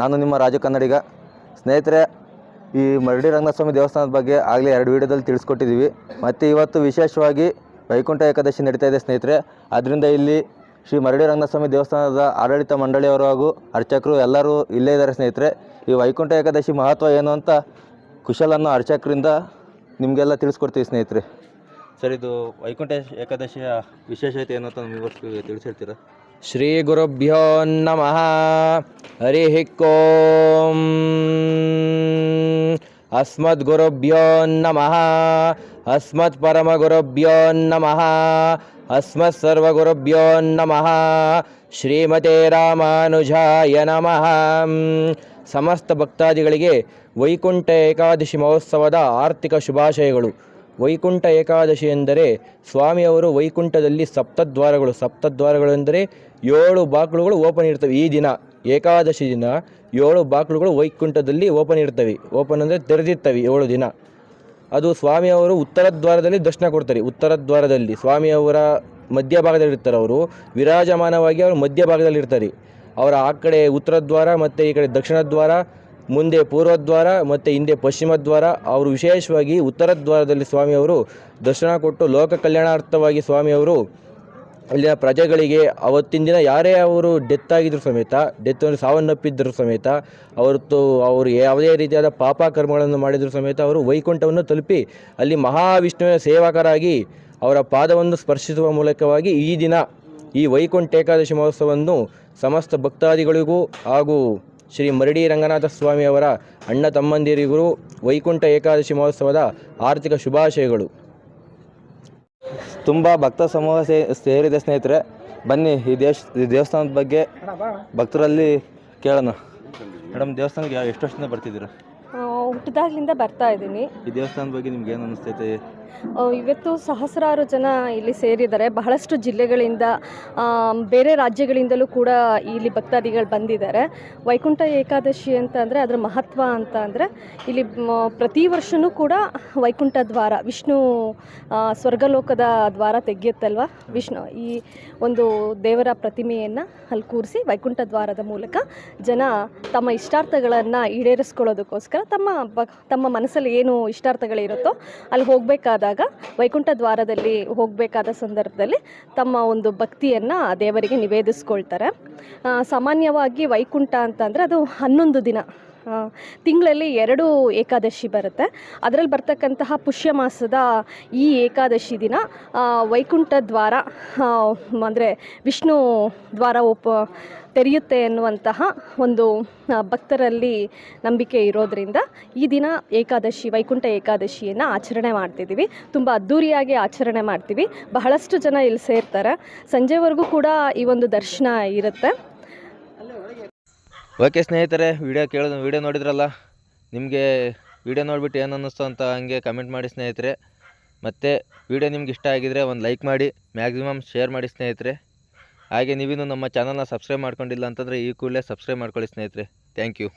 ನಾನು ನಿಮ್ಮ ರಾಜು ಕನ್ನಡಿಗ. ಸ್ನೇಹಿತರೆ, ಈ ಮರಡಿ ರಂಗಸ್ವಾಮಿ ದೇವಸ್ಥಾನದ ಬಗ್ಗೆ ಆಗಲೇ ಎರಡು ವಿಡಿಯೋದಲ್ಲಿ ತಿಳಿಸ್ಕೊಟ್ಟಿದ್ದೀವಿ. ಮತ್ತು ಇವತ್ತು ವಿಶೇಷವಾಗಿ ವೈಕುಂಠ ಏಕಾದಶಿ ನಡೀತಾ ಇದೆ ಸ್ನೇಹಿತರೆ. ಅದರಿಂದ ಇಲ್ಲಿ ಶ್ರೀ ಮರಡಿ ರಂಗಸ್ವಾಮಿ ದೇವಸ್ಥಾನದ ಆಡಳಿತ ಮಂಡಳಿಯವರು ಹಾಗೂ ಅರ್ಚಕರು ಎಲ್ಲರೂ ಇಲ್ಲೇ ಇದ್ದಾರೆ ಸ್ನೇಹಿತರೆ. ಈ ವೈಕುಂಠ ಏಕಾದಶಿ ಮಹತ್ವ ಏನು ಅಂತ ಕುಶಲನ್ನು ಅರ್ಚಕರಿಂದ ನಿಮಗೆಲ್ಲ ತಿಳಿಸ್ಕೊಡ್ತೀವಿ ಸ್ನೇಹಿತರೆ. ಸರ್, ಇದು ವೈಕುಂಠ ಏಕಾದಶಿಯ ವಿಶೇಷತೆ ಏನು ಅಂತ ನಿಮಗೆ ತಿಳಿಸಿರ್ತೀರಾ? ಶ್ರೀ ಗುರುಭ್ಯೋ ನಮಃ ಹರಿ ಓಂ ಅಸ್ಮದ್ ಗುರುಭ್ಯೋ ನಮಃ ಅಸ್ಮತ್ ಪರಮ ಗುರುಭ್ಯೋ ನಮಃ ಅಸ್ಮತ್ ಸರ್ವಗುರುಭ್ಯೋ ನಮಃ ಶ್ರೀಮತೆ ರಾಮಾನುಜಾಯ ನಮಃ ಸಮಸ್ತ ಭಕ್ತಾದಿಗಳಿಗೆ ವೈಕುಂಠ ಏಕಾದಶಿ ಮಹೋತ್ಸವದ ಆರ್ಥಿಕ ಶುಭಾಶಯಗಳು. ವೈಕುಂಠ ಏಕಾದಶಿ ಎಂದರೆ ಸ್ವಾಮಿಯವರು ವೈಕುಂಠದಲ್ಲಿ ಸಪ್ತದ್ವಾರಗಳು. ಸಪ್ತದ್ವಾರಗಳು ಎಂದರೆ ಏಳು ಬಾಕ್ಲುಗಳು ಓಪನ್ ಇರ್ತವೆ. ಈ ದಿನ, ಏಕಾದಶಿ ದಿನ, ಏಳು ಬಾಕ್ಲುಗಳು ವೈಕುಂಠದಲ್ಲಿ ಓಪನ್ ಇರ್ತವೆ. ಓಪನ್ ಅಂದರೆ ತೆರೆದಿರ್ತವೆ ಏಳು ದಿನ. ಅದು ಸ್ವಾಮಿಯವರು ಉತ್ತರ ದ್ವಾರದಲ್ಲಿ ದರ್ಶನ ಕೊಡ್ತಾರೆ. ಉತ್ತರ ದ್ವಾರದಲ್ಲಿ ಸ್ವಾಮಿಯವರ ಮಧ್ಯಭಾಗದಲ್ಲಿ ಇರ್ತಾರೆ ಅವರು. ವಿರಾಜಮಾನವಾಗಿ ಅವರು ಮಧ್ಯಭಾಗದಲ್ಲಿ ಇರ್ತಾರೆ. ಅವರ ಆ ಕಡೆ ಉತ್ತರ ದ್ವಾರ ಮತ್ತು ಈ ಕಡೆ ದಕ್ಷಿಣ ದ್ವಾರ, ಮುಂದೆ ಪೂರ್ವ ದ್ವಾರ ಮತ್ತು ಹಿಂದೆ ಪಶ್ಚಿಮ ದ್ವಾರ, ಅವರು ವಿಶೇಷವಾಗಿ ಉತ್ತರ ದ್ವಾರದಲ್ಲಿ ಸ್ವಾಮಿಯವರು ದರ್ಶನ ಕೊಟ್ಟು ಲೋಕ ಕಲ್ಯಾಣಾರ್ಥವಾಗಿ ಸ್ವಾಮಿಯವರು ಅಲ್ಲಿನ ಪ್ರಜೆಗಳಿಗೆ ಅವತ್ತಿನ ದಿನ ಯಾರೇ ಅವರು ಡೆತ್ ಆಗಿದ್ರು ಸಮೇತ ಡೆತ್ ಅಂದರೆ ಸಾವನ್ನಪ್ಪಿದ್ದರು ಸಮೇತ, ಅವತ್ತು ಅವರು ಯಾವುದೇ ರೀತಿಯಾದ ಪಾಪ ಕರ್ಮಗಳನ್ನು ಮಾಡಿದ್ರು ಸಮೇತ ಅವರು ವೈಕುಂಠವನ್ನು ತಲುಪಿ ಅಲ್ಲಿ ಮಹಾವಿಷ್ಣುವಿನ ಸೇವಕರಾಗಿ ಅವರ ಪಾದವನ್ನು ಸ್ಪರ್ಶಿಸುವ ಮೂಲಕವಾಗಿ ಈ ದಿನ ಈ ವೈಕುಂಠ ಏಕಾದಶಿ ಮಹೋತ್ಸವವನ್ನು ಸಮಸ್ತ ಭಕ್ತಾದಿಗಳಿಗೂ ಹಾಗೂ ಶ್ರೀ ಮರಡಿ ರಂಗನಾಥ ಸ್ವಾಮಿಯವರ ಅಣ್ಣ ತಮ್ಮಂದಿರಿಗೂ ವೈಕುಂಠ ಏಕಾದಶಿ ಮಹೋತ್ಸವದ ಆರ್ಥಿಕ ಶುಭಾಶಯಗಳು. ತುಂಬ ಭಕ್ತ ಸಮೂಹ ಸೇ ಸೇರಿದೆ ಸ್ನೇಹಿತರೆ. ಬನ್ನಿ ಈ ದೇಶ ಈ ದೇವಸ್ಥಾನದ ಬಗ್ಗೆ ಭಕ್ತರಲ್ಲಿ ಕೇಳೋಣ. ಮೇಡಮ್ ದೇವಸ್ಥಾನಕ್ಕೆ ಎಷ್ಟು ವರ್ಷದಿಂದ ಬರ್ತಿದ್ದೀರಾ? ಹುಟ್ಟಿದಾಗ್ಲಿಂದ ಬರ್ತಾ ಇದ್ದೀನಿ. ಈ ದೇವಸ್ಥಾನದ ಬಗ್ಗೆ ನಿಮ್ಗೆ ಏನು ಅನಿಸ್ತೈತೆ? ಆ, ಇವತ್ತು ಸಹಸ್ರಾರು ಜನ ಇಲ್ಲಿ ಸೇರಿದ್ದಾರೆ. ಬಹಳಷ್ಟು ಜಿಲ್ಲೆಗಳಿಂದ ಆ, ಬೇರೆ ರಾಜ್ಯಗಳಿಂದಲೂ ಕೂಡ ಇಲ್ಲಿ ಭಕ್ತಾದಿಗಳು ಬಂದಿದ್ದಾರೆ. ವೈಕುಂಠ ಏಕಾದಶಿ ಅಂತ ಅಂದರೆ ಅದರ ಮಹತ್ವ ಅಂತ ಅಂದರೆ ಇಲ್ಲಿ ಮ, ಪ್ರತಿ ವರ್ಷವೂ ಕೂಡ ವೈಕುಂಠ ದ್ವಾರ ವಿಷ್ಣು ಆ, ಸ್ವರ್ಗಲೋಕದ ದ್ವಾರ ತೆಗೆಯುತ್ತಲ್ವ? ವಿಷ್ಣು ಈ ಒಂದು ದೇವರ ಪ್ರತಿಮೆಯನ್ನು ಅಲ್ಲಿ ಕೂರಿಸಿ ವೈಕುಂಠ ದ್ವಾರದ ಮೂಲಕ ಜನ ತಮ್ಮ ಇಷ್ಟಾರ್ಥಗಳನ್ನು ಈಡೇರಿಸ್ಕೊಳ್ಳೋದಕ್ಕೋಸ್ಕರ ತಮ್ಮ ಬ ತಮ್ಮ ಮನಸ್ಸಲ್ಲಿ ಏನು ಇಷ್ಟಾರ್ಥಗಳಿರುತ್ತೋ ಅಲ್ಲಿ ಹೋಗಬೇಕಾದಾಗ ವೈಕುಂಠ ದ್ವಾರದಲ್ಲಿ ಹೋಗಬೇಕಾದ ಸಂದರ್ಭದಲ್ಲಿ ತಮ್ಮ ಒಂದು ಭಕ್ತಿಯನ್ನು ದೇವರಿಗೆ ನಿವೇದಿಸ್ಕೊಳ್ತಾರೆ. ಸಾಮಾನ್ಯವಾಗಿ ವೈಕುಂಠ ಅಂತಂದರೆ ಅದು ಹನ್ನೊಂದು ದಿನ. ತಿಂಗಳಲ್ಲಿ ಎರಡು ಏಕಾದಶಿ ಬರುತ್ತೆ. ಅದರಲ್ಲಿ ಬರ್ತಕ್ಕಂತಹ ಪುಷ್ಯ ಮಾಸದ ಈ ಏಕಾದಶಿ ದಿನ ವೈಕುಂಠ ದ್ವಾರ ಅಂದರೆ ವಿಷ್ಣು ದ್ವಾರ ಉಪ, ತೆರೆಯುತ್ತೆ ಎನ್ನುವಂತಹ ಒಂದು ಭಕ್ತರಲ್ಲಿ ನಂಬಿಕೆ ಇರೋದರಿಂದ ಈ ದಿನ ಏಕಾದಶಿ, ವೈಕುಂಠ ಏಕಾದಶಿಯನ್ನು ಆಚರಣೆ ಮಾಡ್ತಿದ್ದೀವಿ ತುಂಬ ಅದ್ಧೂರಿಯಾಗಿ ಆಚರಣೆ ಮಾಡ್ತೀವಿ. ಬಹಳಷ್ಟು ಜನ ಇಲ್ಲಿ ಸೇರ್ತಾರೆ. ಸಂಜೆವರೆಗೂ ಕೂಡ ಈ ಒಂದು ದರ್ಶನ ಇರುತ್ತೆ. ಓಕೆ ಸ್ನೇಹಿತರೆ, ವಿಡಿಯೋ ಕೇಳೋದು, ವಿಡಿಯೋ ನೋಡಿದ್ರಲ್ಲ? ನಿಮಗೆ ವಿಡಿಯೋ ನೋಡಿಬಿಟ್ಟು ಏನು ಅನ್ನಿಸ್ತು ಅಂತ ಹಂಗೆ ಕಮೆಂಟ್ ಮಾಡಿ ಸ್ನೇಹಿತರೆ. ಮತ್ತು ವಿಡಿಯೋ ನಿಮ್ಗೆ ಇಷ್ಟ ಆಗಿದರೆ ಒಂದು ಲೈಕ್ ಮಾಡಿ ಮ್ಯಾಕ್ಸಿಮಮ್ ಶೇರ್ ಮಾಡಿ ಸ್ನೇಹಿತರೆ. ಹಾಗೆ ನೀವಿನ್ನೂ ನಮ್ಮ ಚಾನಲ್ನ ಸಬ್ಸ್ಕ್ರೈಬ್ ಮಾಡ್ಕೊಂಡಿಲ್ಲ ಅಂತಂದರೆ ಈ ಕೂಡಲೇ ಸಬ್ಸ್ಕ್ರೈಬ್ ಮಾಡ್ಕೊಳ್ಳಿ ಸ್ನೇಹಿತರೆ. Thank you